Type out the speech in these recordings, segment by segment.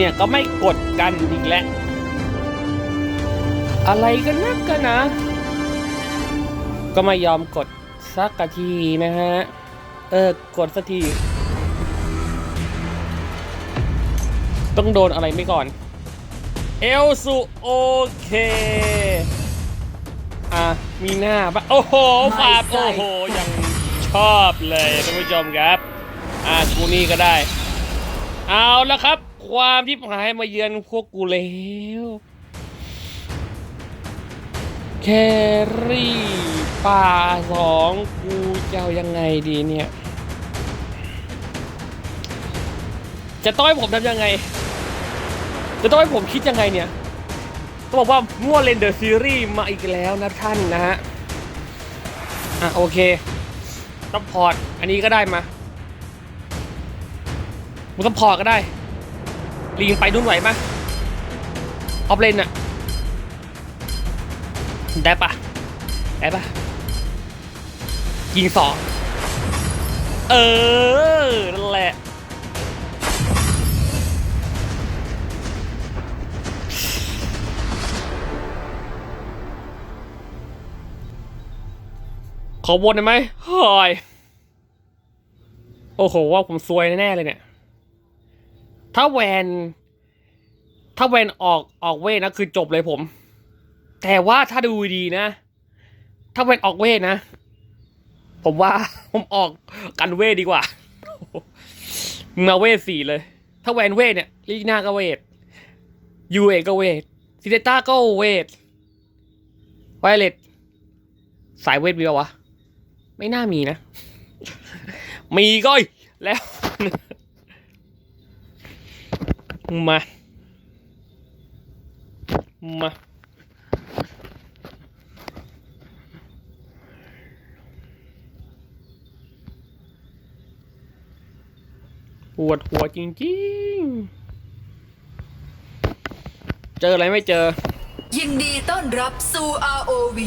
เนี่ยก็ไม่กดกันอีกแล้ว อะไรกันนักกันนะ ก็ไม่ยอมกดสักกะทีนะฮะ เออกดสักที ต้องโดนอะไรไม่ก่อน เอลสุโอเค อะ มีหน้าปะโอ้โหฝาดโอ้โห ยังชอบเลยท่านผู้ชมครับ อะกูนี่ก็ได้ เอาแล้วครับ ความที่หายมาเยือนพวกกูแล้วแครี่ป่าสองกูจะเอายังไงดีเนี่ย จะต้องให้ผมทำยังไง จะต้องให้ผมคิดยังไงเนี่ยต้องบอกว่ามั่วเลนเดอร์ซีรีส์มาอีกแล้วนะท่านนะฮะ อะโอเคซัพพอร์ต อันนี้ก็ได้มามึงซัพพอร์ตก็ได้ ลิงไปนู่นไหวปะออฟเลนอะได้ปะได้ปะยิงสองเออนั่นแหละขอวนได้ไหมเฮ้ยโอ้โห ว่าผมซวยแน่เลยเนี่ย ถ้าแวน ถ้าแวนออกออกเวทนะคือจบเลยผม แต่ว่าถ้าดูดีนะ ถ้าแวนออกเวทนะ ผมว่าผมออกกันเวทดีกว่ามาเวทสี่เลย ถ้าแวนเวทเนี่ยลีน่าก็เวทยูเอก็เวทซิเดต้าก็เวทไวเลตสายเวทมีปะวะ ไม่น่ามีนะ มีก็อีกแล้ว มา มา ปวดหัวจริงๆ เจออะไรไม่เจอ ยินดีต้อนรับสู่ ROV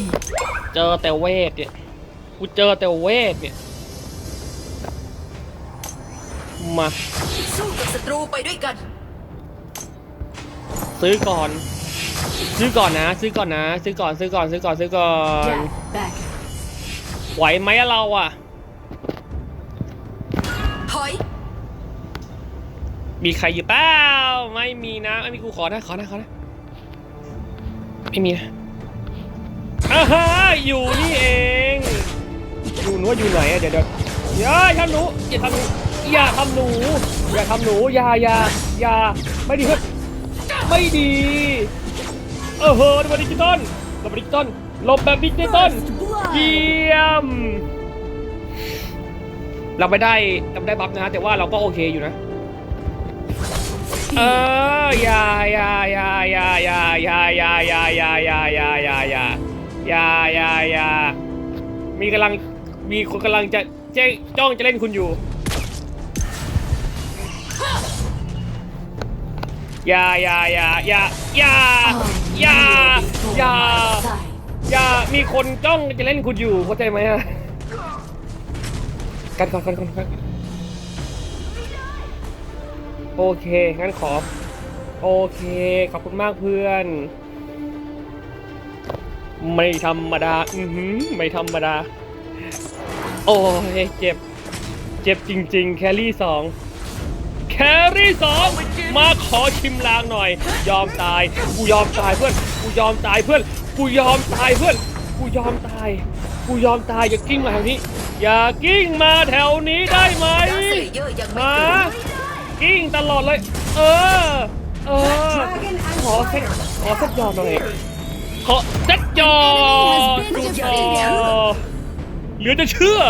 เจอแต่เวทเนี่ย กูเจอแต่เวทเนี่ย มา สู้กับศัตรูไปด้วยกัน ซื้อก่อน ซื้อก่อนนะ ซื้อก่อนนะ ซื้อก่อนซื้อก่อนซื้อก่อนซื้อก่อน back ไหวไหมอะเราอะถอยมีใครอยู่เปล่าไม่มีนะไม่มีกูขอนะขอนะขอนะไม่มีนะอ่าฮะอยู่นี่เอง อยู่นู้นอยู่ไหนอะเดี๋ยวเดี๋ยวอย่าทำหนูอย่าทำหนูอย่าทำหนูอย่าทำหนูอย่าอย่าอย่าไม่ดีเพื่อน ไม่ดีเออเฮ้ยระเบิดดิจิตอลระเบิดดิจิตอลหลบแบบดิจิตอลเยี่ยม เราไม่ได้เราไม่ได้บัฟนะฮะแต่ว่าเราก็โอเคอยู่นะ เอออย่าอย่าอย่าอย่าอย่าอย่าอย่าอย่าอย่าอย่าอย่าอย่าอย่าอย่าอย่าอย่ามีกำลังมีคนกำลังจะเจ๊จ้องจะเล่นคุณอยู่ อย่าอย่าอย่าอย่าอย่าอย่าอย่าอย่ามีคนจ้องจะเล่นคุณอยู่เข้าใจไหมอะกันก่อนกันก่อนกันโอเคงั้นขอ โอเค ขอบคุณมากเพื่อน ไม่ธรรมดา อือหือไม่ธรรมดา โอ้ยเจ็บ เจ็บจริง ๆ แครี่สอง แครี่สองมาขอชิมลางหน่อย ยอมตาย กูยอมตายเพื่อน กูยอมตายเพื่อน กูยอมตายเพื่อน กูยอมตาย กูยอมตายอย่ากิ้งมาแถวนี้ อย่ากิ้งมาแถวนี้ได้ไหมดาร์สเลเยอร์ยังไม่มาตื่นกิ้งตลอดเลย เออ เออ ขอสักขอสักยอมหน่อยขอสักยอมจุดยอมเหลือจะเชื่อ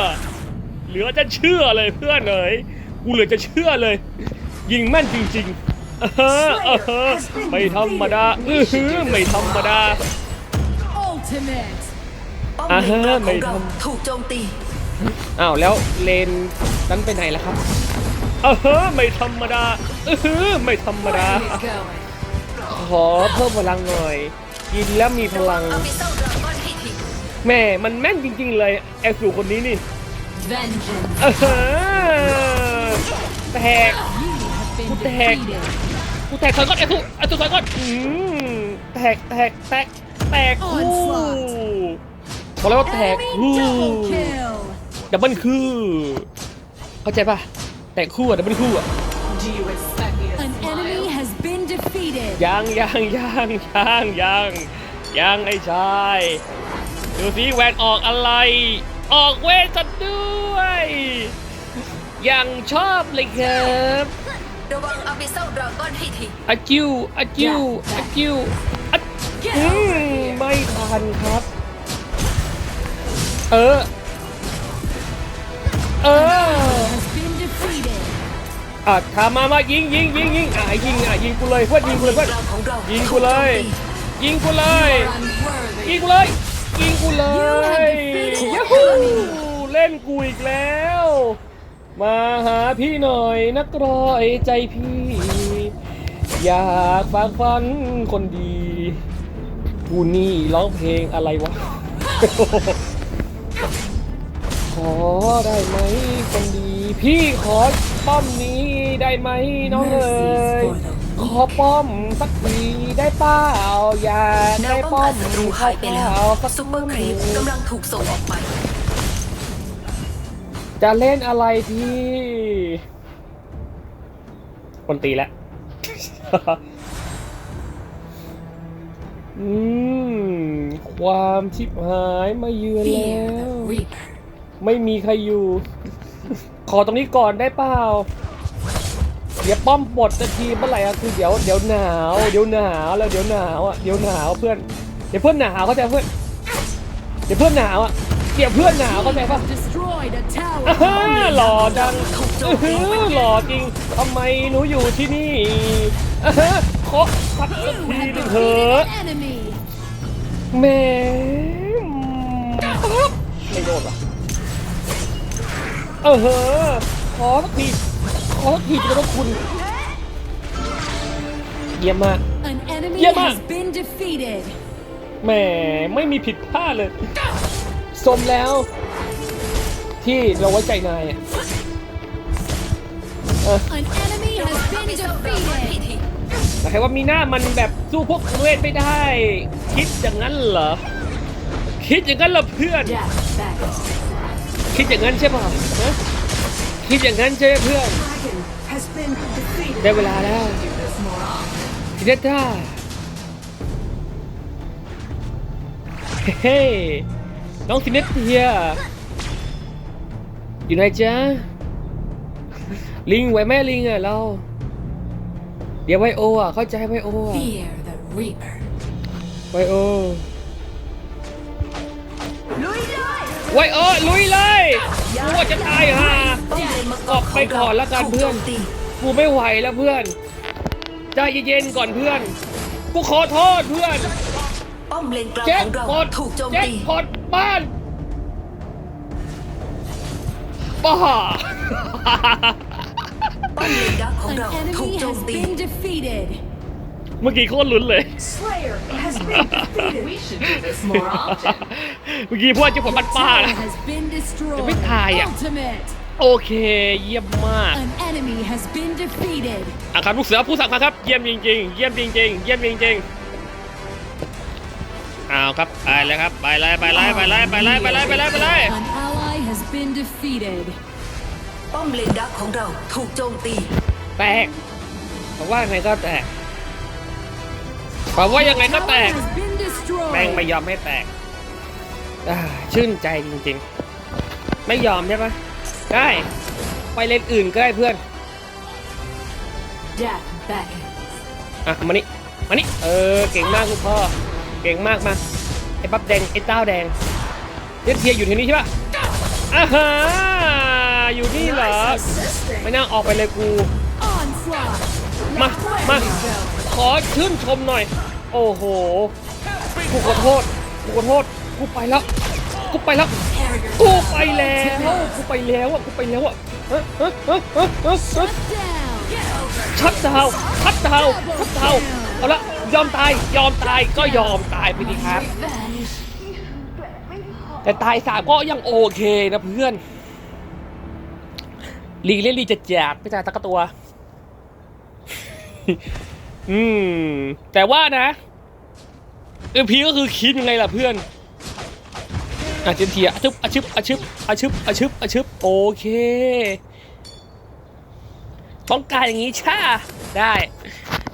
เหลือจะเชื่อเลยเพื่อนเอ๋ย กูเหลือจะเชื่อเลย ยิงแม่นจริงๆเออเออไม่ธรรมดาอือหือไม่ธรรมดา Ultimate. ป้อมอ่าเลฮะนกลางขไม่องเราทำถูกโจมตี อ้าวแล้วเลนนั้นไปไหนล่ะครับเออไม่ธรรมดาเออไม่ธรรมดา Where are you going? ขอเพิ่มพลังหน่อย กินแล้วมีพลัง เอาบิเซลดราก้อนให้ทีแม่มันแม่นจริงๆเลยแอลสูคนนี้นี่ Vengeance. เออ แตก You have been What the heck? defeated. กูแตกถอยก่อนไอ้ทุไอ้ทุถอยก่อนอืมแตกแตกแตกแตกคู่ Onslaught บอกแล้วว่าแตก Enemy คู่ double kill. ดับเบิลคู่เข้าใจป่ะแตกคู่อะดับเบิลคู่อะ An enemy has been defeated. ยังยังยังยังยังยังไอ้ชายดูสิแวนออกอะไร ออกเวทซะด้วย ยังชอบเลยครับระวังอาบิเซลดราก้อนให้ทีอาจิวอาจิวอาจิวอะอืมไม่ทันครับ เออ เออ Has been defeated. อะทำมามายิงยิงยิงยิงอะยิงอะยิงกูเลยเพื่อนยิงกูเลยเพื่อนกลางของเรายิงกูเลย ยิงกูเลย Unworthy. ยิงกูเลยยิงกูเลยยูฮูเล่นกูอีกแล้ว มาหาพี่หน่อยนักร้อยใจพี่ อยากฟังฟันคนดีกูนี่ร้องเพลงอะไรวะ ขอได้ไหมคนดี พี่ขอป้อมนี้ได้ไหมน้องเอ๋ยขอป้อมสักทีได้เปล่าอย่าแนได้วป้ป้อองมกันศัตรูหายไปแล้วสักซุปเปอร์ครีปกำลังถูกส่งออกไป จะเล่นอะไรพี่คนตีแล้ว อืม ความชิบหายมาเยือนแล้ว ไม่มีใครอยู่ ขอตรงนี้ก่อนได้เปล่าเดี๋ยวป้อมบดจะทีเมื่อไหร่อะคือเดี๋ยวเดี๋ยวหนาวเดี๋ยวหนาวแล้วเดี๋ยวหนาวอะเดี๋ยวหนาวเพื่อนเดี๋ยวเพื่อนหนาวเข้าใจเพื่อนเดี๋ยวเพื่อนหนาวอะเดี๋ยวเพื่อนหนาวเข้าใจปะ หล่อจังถูกโจอื้มอตีหือหล่อจริงทำไมหนูอยู่ที่นี่อ่าฮะขอสัก You ที have หนึง defeated เถอะ an enemy. แหม่ไม่โดนหรอเออเหอะขอสักทีขอสักทีจะต้องคุณเยี่ยมมาก An enemy Yeah, man. has been defeated. แหมไม่มีผิดพลาดเลย สมแล้ว ที่เราไว้ใจนายอะเออ An enemy ระวัง has อา been บิเซลดราก้อนให้ defeated. ทีแต่ใครว่ามีหน้ามันแบบสู้พวกเวทไม่ได้ คิดอย่างนั้นเหรอ คิดอย่างนั้นเหรอเพื่อน คิดอย่างนั้นใช่ป่ะฮะคิดอย่างนั้นใช่ไหมเพื่อน ได้เวลาแล้วทิเดต้าเฮ้ยน้องซินเนตเทีย อยู่ไหนจ๊ะลิงไหวแม่ลิงอะเรา เดี๋ยวไวโออะเข้าใจไวโออะ Fear the Reaper. ไวโอไวโอลุยเลยกูว่าจะตายห่าป้อมเลนมังกอรอกขไปองก่เราอนละกันถูกเพื่โจอนมตีกูไม่ไหวแล้วเพื่อนใจเย็นๆก่อนเพื่อนกูขอโทษเพื่อนป้อมเลนกลางแจ็ขคองเราพอตถูกโจมแจ็คตีพอตบ้าน บ้า ป้อมเลนดักของ An เราถูก enemy โจม has ตี been defeated. เมื่อกี้โคตรลุ้นเลย Slayer has been defeated. We should do this more often. เมื่อกี้พวกเจ้าของบ้านป้า Tower นะ has been destroyed. biết thài à? Ultimate. โอเค เยี่ยมมาก An enemy has been defeated. อะครับลูกเสือผู้สั่งครับ เยี่ยมจริงๆ เยี่ยมจริงๆ เยี่ยมจริงๆเอาครับไปเลยครับไปเลยไปเลยไปเลยไปเลยไปเลยไปเลยไปเลย An ally has been defeated. ป้อมเลนดักของเราถูกโจมตี แตกบอกว่ายังไงก็แตกบอกว่ายังไงก็ Tower แตก has been แม่งไม่ destroyed. ยอมให้แตกอ่าชื่นใจจริงๆ ไม่ยอมใช่ปะได้ไปเลนอื่นก็ได้เพื่อน Death beckons. อะมานี่มานี่เออเก่งมากลูกพ่อ เก่งมากมาไอ้ปั๊บแดงไอ้เต้าแดงเลียเทียอยู่ที่นี่ใช่ปะ อ่าฮะอยู่นี่เหรอ ไม่น่าออกไปเลยกู มา มา ขอชื่นชมหน่อย โอ้โห กูขอโทษ กูขอโทษ กูไปแล้ว กูไปแล้ว กูไปแล้ว กูไปแล้วอะ กูไปแล้วอะชัดดาวน์ชัดดาวน์ชัดดาวน์เอาละยอมตาย ยอมตาย ก็ยอมตายไปดีครับ แต่ตายสามก็ยังโอเคนะเพื่อน ลีเล่นลีจะแจกไม่จ่ายตะกตัว อืม แต่ว่านะเอพีก็คือคิดยังไงล่ะเพื่อนอาเจนเทียอาชึบอาชึบอาชึบอาชึบอาชึบอาชึบโอเค ต้องการอย่างนี้ช่าได้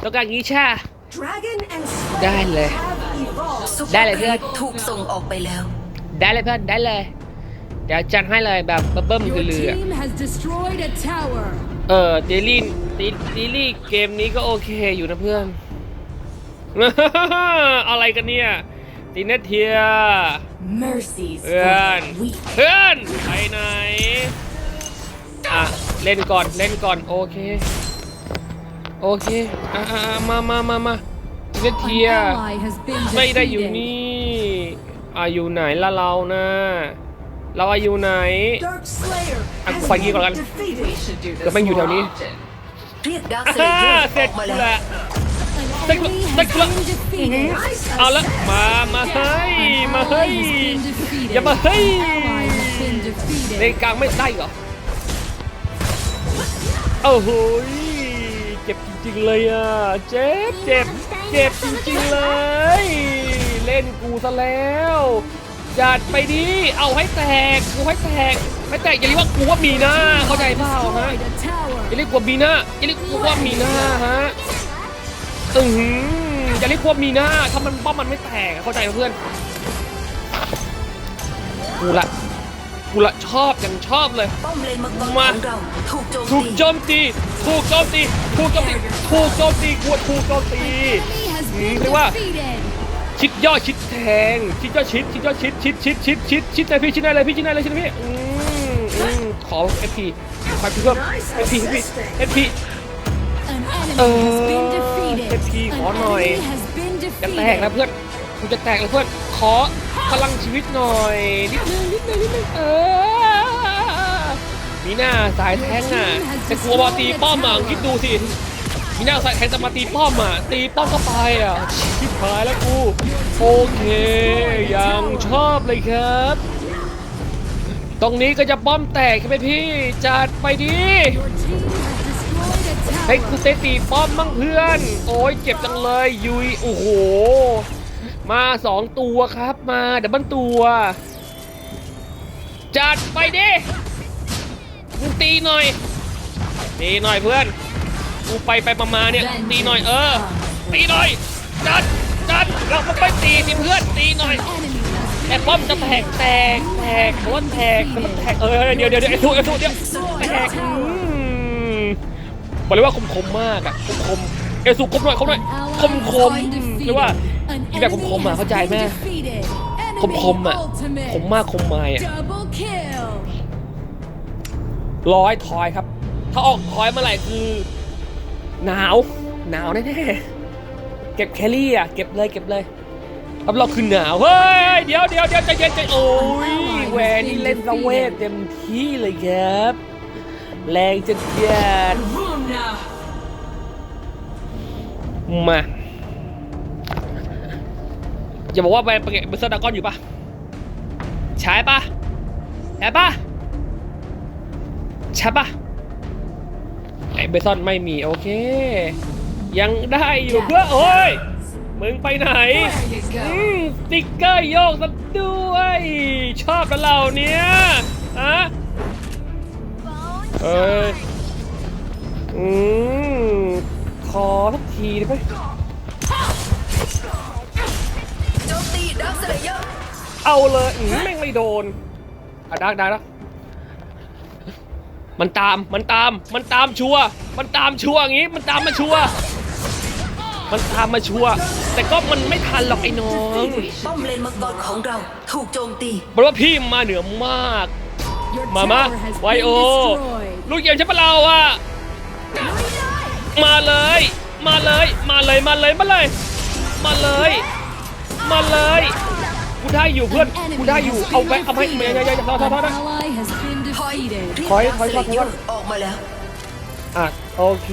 ต้องการอย่างนี้ช่า Dragon and ได้เลยซุปปร์ได้เลยเพื่อนถูกส่งออกไปแล้ว ได้เลยเพื่อนได้เลย เดี๋ยวจัดให้เลยแบบเบิ่มๆ Your คือลืออะ team has destroyed a tower. เออเดลี่เดลี่เกมนี้ก็โอเคอยู่นะเพื่อน อะไรกันเนี่ยตีเนตเทีย Mercies เพื่อนเพื่อนไปไหนอะเล่นก่อนเล่นก่อนโอเคโอเคอะอะอะมามามามาตีเนต An เทีย ally has been ไม่ได้อยู่ defeated. นี่ อะอยู่ไหนละเรานะเราอะอยู่ไหน Dark Slayer อะกูไปงี้ก่อนละกัน We should do ก็ this แม่งอยู่แถ more วนี้ often. เรียกดาร์คสอ่าเลเยอร์เสอร็อจกมากูแล้วละ An Take a look, enemy take has a look. been defeated. เอาละมามาเฮ้ย An มาเฮ้ย ally has been defeated. อย่ามาเฮ้ย An ally has been ใน defeated. กลางไม่ได้เหรอโอ้โหยเจ็บจริงๆเลยอะเจ็บเจ็บเจ็บจริงๆเลย เล่นกูซะแล้ว จัดไปดิเอาให้แตกกูให้แตกให้แตกอย่าเรียกว่ากูว่ามีหน้าเข้าใจเปล่าฮะ Destroyed a tower. อย่าเรียกว่ามีหน้าอย่าเรียกว่ามีหน้าฮะอือหืออย่าเรียกว่ามีหน้าถ้ามันป้อมมันไม่แตกเข้าใจไหมเพื่อนกูละกูละชอบอย่างชอบเลยป้อมเลนมังกรมาของเราถูกโจมถูกตีโจมตีถูกโจมตีถูกโจมตีถูกโจมตีกวดถูกโจมตี Enemy has Ừ, been thế quá. Defeated. ชิดยอดชิดแทง ชิดยอดชิดชิดยอดชิดชิดชิดชิดชิดชิดเลยพี่ชิดได้เลยพี่ชิดได้เลยชิดเลยพี่อืมอืมขอเอฟพีขอพี่เพิ่มเอฟพีเอฟพี An enemy Ờ, has been defeated. cái gì An khó nói. enemy has been จะแตกแล้ว defeated. เพื่อนกูจะแตกแล้วเพื่อนขอพลังชีวิตหน่อยนิดนึงนิดนึงนิดนึงเออมีหน้าสายแทงอะแต่กลัวมาตีป้อมอะคิดดูสิ มีหน้าใสายแทงจะมาตีป้อมอะ ตีป้อมก็ไปอะชิบหายแล้วกูโอเค ยังชอบเลยครับ ตรงนี้ก็จะป้อมแตกใช่ไหมพี่ จัดไปดิ Your team has destroyed a ให้กูเตตีป้อมบ้างเพื่อน โอ้ยเจ็บจังเลยยุยโอ้โห มาสองตัวครับมาเดับเบิลตัว จัดไปดิมึงตีหน่อย ตีหน่อยเพื่อน กูไปไปมามาเนี่ยตีหน่อยเออ ตีหน่อยจัดจัดเราไปตีสิเพื่อนตีหน่อย Enemy has แต่ป้อมจะแตกแตกแตกเพราะว่าแตกแต่มันแตกเออเดี๋ยวเดี๋ยวเดี๋ยวไอ้ทุกไอ้ทุกเดี๋ยวแตกอืมบอกเลยว่าคมคมๆมากอะคมคมๆเอสุคมหน่อยคมหน่อยคมคมๆเรียกว่าอีแบบคมคมๆอะเข้าใจไหมคมคมๆอะคมมากคมมายอะ Double kill. ร้อยทอยครับ ถ้าออกทอยเมื่อไหร่คือ หนาว หนาวแน่ๆเก็บแคลรี่อะเก็บเลยเก็บเลยรับรองคือหนาว เฮ้ย เดี๋ยวเดี๋ยวเดี๋ยวใจเย็นใจโอ้ยแหวนนี่เล่นสเวทเต็มที่เลยครับ แรงจะเจียด Room now. มาอย่าบอกว่าไปไปเบอร์เซอร์ดากอนอยู่ปะใช่ปะใช่ปะใช่ปะ ไอเบซอนไม่มีโอเค ยังได้อยู่เพื่อโอ้ยมึงไปไหน There you อื go. มสติ๊กเกอร์โยกซะด้วย ชอบแล้วเราเนี้ยอะเอ้ยอืมขอสักทีได้ไหมโจมตีดาร์คสเลเยอร์เอาเลยอืมแม่งไม่โดนอะดักดักแล้ว มันตามมันตามมันตามชัวร์มันตามชัวร์อย่างงี้มันตามมาชัวร์มันตามมาชัวร์แต่ก็มันไม่ทันหรอกไอ้น้องป้อมเลนมังกรของเรา ถูกโจมตีเพราะว่าพี่มาเหนือมาก Your มามา tower has ไว been โอ destroyed. ลูกเยี่ยมใช่ปะเราอะมาเลย มาเลย มาเลย มาเลย มาเลย มาเลย มาเลย กูได้อยู่เพื่อน กูได้อยู่ เอาไปเอาไปไม่ไม่ไม่ทอดทอดทอด An ally has been ถอ ย defeated. เรียกถอยดาร์คถอยสก่อนเลเยถออยก่อนร์ออกมาแล้วอะโอเค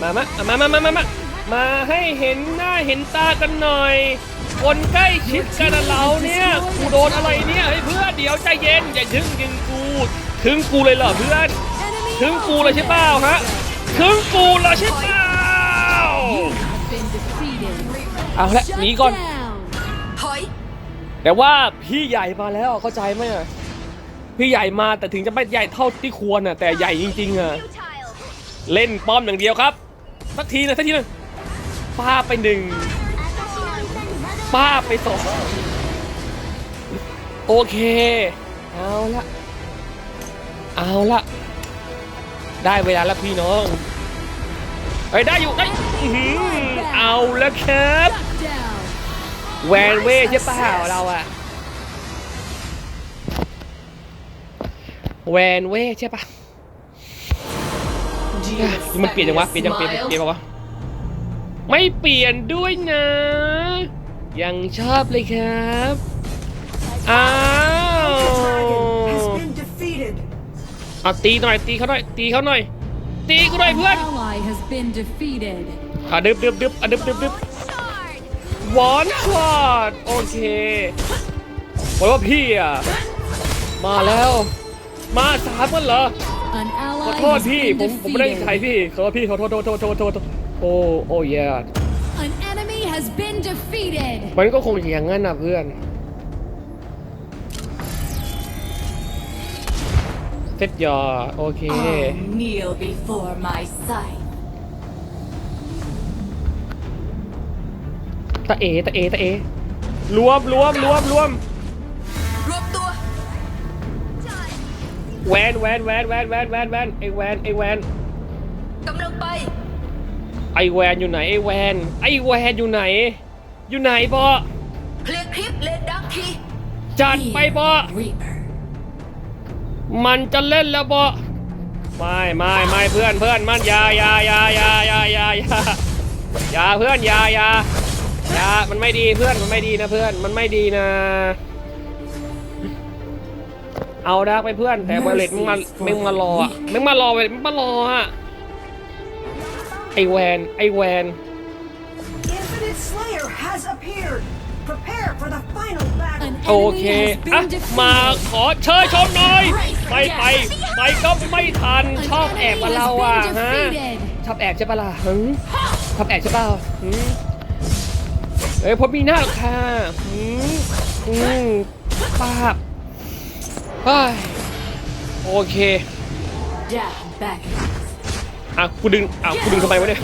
มามาอะมามามามามามาให้เห็นหน้าเห็นตากันหน่อย คนใกล้ชิดกันนะเราเนี่ยกูโดนอะไรเนี่ยเฮ้ยเพื่อนเดี๋ยวใจเย็นอย่าถึงถึงกูถึงกูเลยเหรอเพื่อน Enemy ถึงกูเลยใช่เปล่าฮะถึงกูเลยใช่เปล่า You เอาละ Shut หนีก่อน down. ถอยแต่ว่าพี่ใหญ่มาแล้วเข้าใจไหมอะ พี่ใหญ่มาแต่ถึงจะไม่ใหญ่เท่าที่ควรอะแต่ใหญ่จริงๆอะเล่นป้อมอย่างเดียวครับสักทีนะสักทีนะป้าไปหนึ่งป้าไปสองโอเคเอาละเอาละได้เวลาแล้วพี่น้องเฮ้ยได้อยู่ได้ยเอาแล้วครับแวนเว่ใช่เปล่าเราอะ แวนเว่ใช่ปะ Do you มัน expect เปลี่ยน me ยังวะ to เปลี่ยนยังเปลี่ยน smile? เปลี่ยนปะวะ ไม่เปลี่ยนด้วยนะ ยังชอบเลยครับ อ้าว has been defeated. เอาตีหน่อยตีเขาหน่อยตีเขาหน่อย ตีกูหน่อย An เพื่อน ally has been defeated. อะดึบดึบดึบอะดึบดึบดึบวอนช็อตโอเคบอกว่าพี่อะ มาแล้ว มาสามกันเหรอ An ขอ ally โทษ has พี่ been ผมผมไม่ได้ใคร defeated. พี่ขอโทษพี่ขอโทษโทษโทษโทษโทษโทษโอ้โอ้ย An enemy has been defeated. มันก็คงอย่างนั้นนะเพื่อนเซตยอโอเค Oh, kneel before my sight. ตะเอตะเอตะเอรวมรวมรวมรวม แวนแวนแวนแวนแวนแวนแวนไอแวนไอแวนกำลังไป ไอแวนอยู่ไหนไอแวนไอแวนอยู่ไหน อยู่ไหนบอเคลียร์คลิปเลนดักทีจัดไปบอ Reaper. มันจะเล่นแล้วบอไม่ไม่ไม่เพื่อนเพื่อนมันอยาอยาอยาอยาอยาอยาอยาอยาเพื่อนอยาอยาอยามันไม่ดีเพื่อนมันไม่ดีนะเพื่อนมันไม่ดีนะ เอาดักไปเพื่อน แต่เบลเลตมึงมามึงมารออะมึงมารอไปมึงมารออะไอแวนไอแวน Infinite Slayer has appeared. Prepare for the final battle. An โอ enemy เค has อะ been มา defeated. ขอเชิญชมหน่อยไปไปไปก็ไม่ทัน An ชอบแอบ enemy กับ has เราอะ been ฮะ defeated. ชอบแอบใช่ปะล่ะหึชอบแอบใช่เปล่าหึเอ้ยผมมีหน้าหรอกค่ะหึอืมป้าบ เฮ้ยโอเค Down back. อะกูดึงอะกูดึงทำไมวะเนี่ย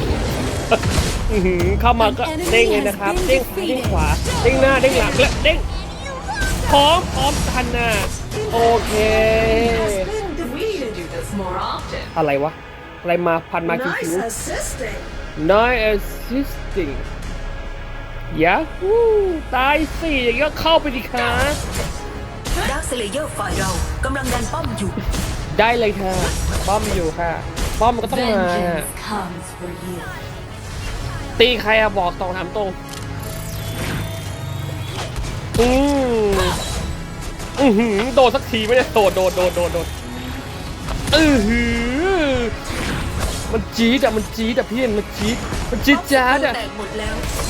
อื้อหือเข้ามาก็เด้งเลยนะครับ เด้งซ้ายเด้งขวา เด้งหน้า เด้งหลังและเด้งพร้อมพร้อมกันนะโอเค Has been We should defeated. do this more often. อะไรวะ อะไรมาพันมาคิว Nice assisting. Nice assisting ยาฮูตายสิอย่างนี้ก็เข้าไปดิคะ ดักสเลเยอร์ฝ่ายเรากำลังดันป้อมอยู่ ได้เลยค่ะ ป้อมอยู่ค่ะ ป้อมก็ต้องมา Vengeance comes for you. ตีใครอะบอกตรงถามตรง อืมอือหือโดนสักทีไม่ได้โดนโดนโดนโดนโดนอือหือ มันจี๊ดอะมันจี๊ดอะพี่เห็นมันจี๊ดมันจี๊ดจ้าดอะแตกหมดแล้วซุป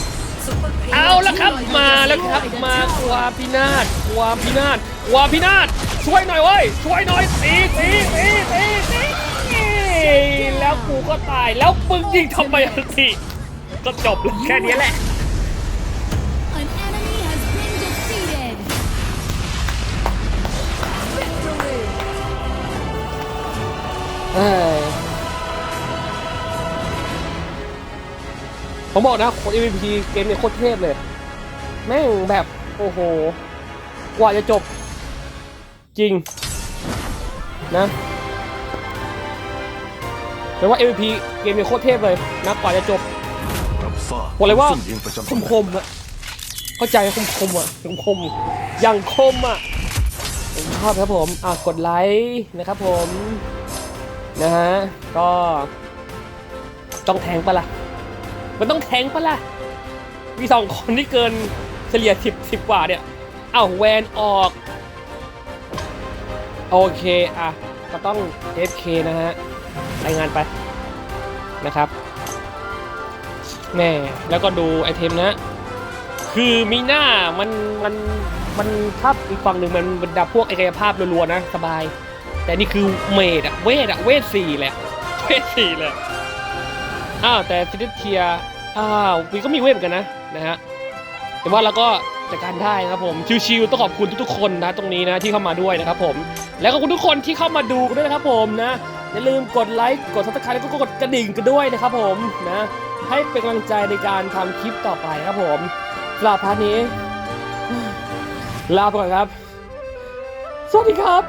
เปอร์เพลย์เอาแล้วครับมาแล้วครับมาความพินาศความพินาศความพินาศช่วยหน่อยเว้ยช่วยหน่อยตีตีตีตีตีแล้วกูก็ตายแล้วมึงยิงทำไมอันทีก็จบแล้วแค่นี้แหละ An enemy has been defeated. Victory. เอ้ย ผมบอกนะคน MVP เกมเนี่ยโคตรเทพเลย แม่งแบบโอ้โห กว่าจะจบ จริง นะแต่ว่า MVP เกมเนี่ยโคตรเทพเลยนะกว่าจะจบบอกเลยว่าคมคมๆอะเข้าใจคมคมๆอะคมคมๆอย่างคมอะผมชอบครับผมอะกดไลค์นะครับผม นะฮะ ก็ต้องแทงปะล่ะ มันต้องแทงปะล่ะ มีสองคนที่เกินเฉลี่ยสิบสิบกว่าเนี่ยเอ้าแวนออก โอเคอะก็ต้อง FK นะฮะรายงานไปนะครับแม่แล้วก็ดูไอเทมนะ คือมีหน้ามันมันมันถ้าอีกฝั่งหนึ่งมันบรรดาพวกไอกายภาพรัวๆนะ สบาย แต่นี่คือเมดอะเวทอะเวทสี่แหละเวทสี่เลยอ้าวแต่ซิลิเทีย อ้าววีก็มีเวทเหมือนกันนะนะฮะแต่ว่าเราก็จัดการได้นะครับผมชิวๆต้องขอบคุณทุกๆคนนะตรงนี้นะที่เข้ามาด้วยนะครับผมแล้วก็ขอบคุณทุกคนที่เข้ามาดูด้วยนะครับผมนะอย่าลืมกดไลค์กดซับสไครต์แล้วก็กดกระดิ่งกันด้วยนะครับผมนะให้เป็นกำลังใจในการทำคลิปต่อไปครับผมสำหรับพาร์ทนี้ ลาไปก่อนครับ สวัสดีครับ